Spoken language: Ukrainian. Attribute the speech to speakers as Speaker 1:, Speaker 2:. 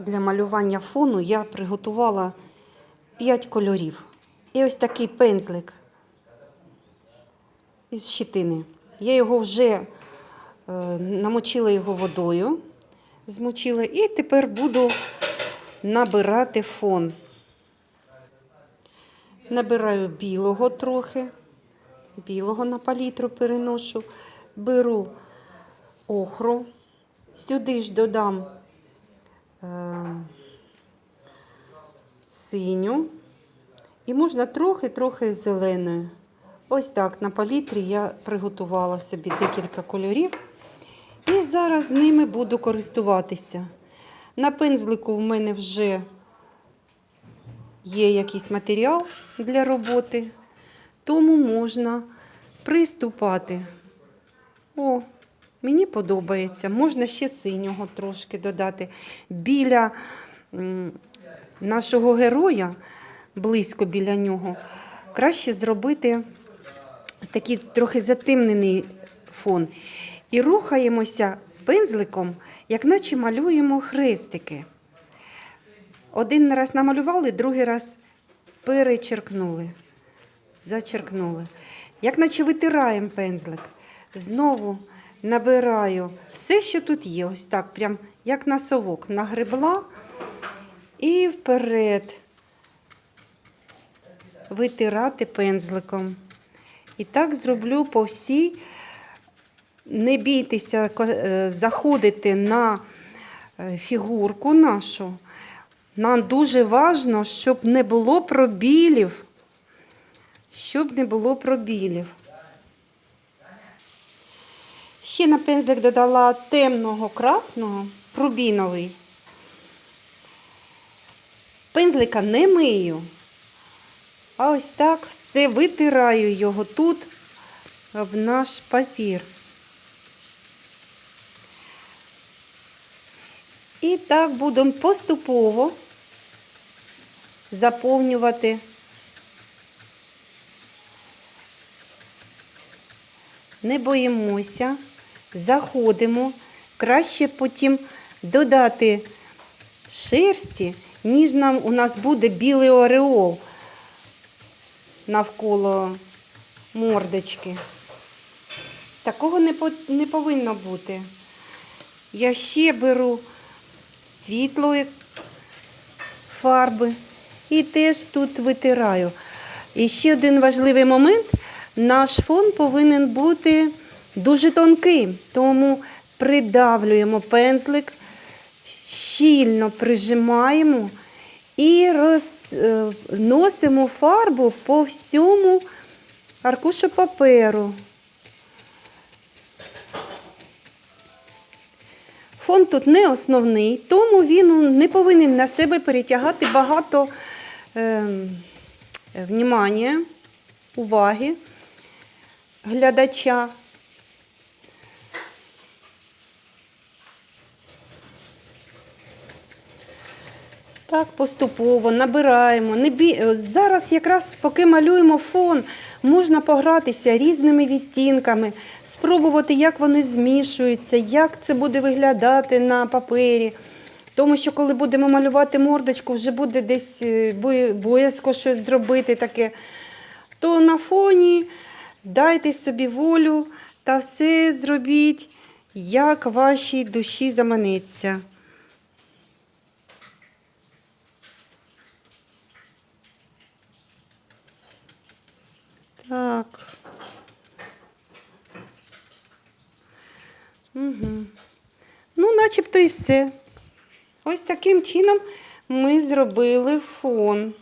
Speaker 1: для малювання фону я приготувала 5 кольорів. І ось такий пензлик із щитини. Я його вже е, намочила його водою, змочила, і тепер буду набирати фон. Набираю білого трохи, білого на палітру переношу, беру охру, сюди ж додам синю і можна трохи-трохи зеленою. Ось так на палітрі я приготувала собі декілька кольорів. І зараз ними буду користуватися. На пензлику в мене вже є якийсь матеріал для роботи, тому можна приступати. О, мені подобається. Можна ще синього трошки додати. Біля нашого героя, близько біля нього, краще зробити такий трохи затемнений фон. І рухаємося пензликом, як наче малюємо хрестики. Один раз намалювали, другий раз перечеркнули, зачеркнули. Як наче витираємо пензлик. Знову набираю все, що тут є. Ось так, прям як на совок, нагребла і вперед витирати пензликом. І так зроблю по всій. Не бійтеся е, заходити на е, фігурку нашу. Нам дуже важливо, щоб не було пробілів. Щоб не було пробілів. Ще на пензлик додала темного красного, рубіновий. Пензлика не мию. А ось так все витираю його тут в наш папір. І так будемо поступово заповнювати. Не боїмося, заходимо. Краще потім додати шерсті, ніж нам у нас буде білий ореол навколо мордочки. Такого не, по- не повинно бути. Я ще беру світлої фарби і теж тут витираю. І ще один важливий момент. Наш фон повинен бути дуже тонким, тому придавлюємо пензлик, щільно прижимаємо і розносимо фарбу по всьому аркушу паперу. Фон тут не основний, тому він не повинен на себе перетягати багато е, внімання, уваги глядача. Так, поступово набираємо. Не бі... е, Зараз якраз поки малюємо фон, можна погратися різними відтінками, спробувати, як вони змішуються, як це буде виглядати на папері. Тому що коли будемо малювати мордочку, вже буде десь е, боязко щось зробити таке. То на фоні дайте собі волю та все зробіть, як вашій душі заманеться. Так. Угу. Ну, начебто і все. Ось таким чином ми зробили фон.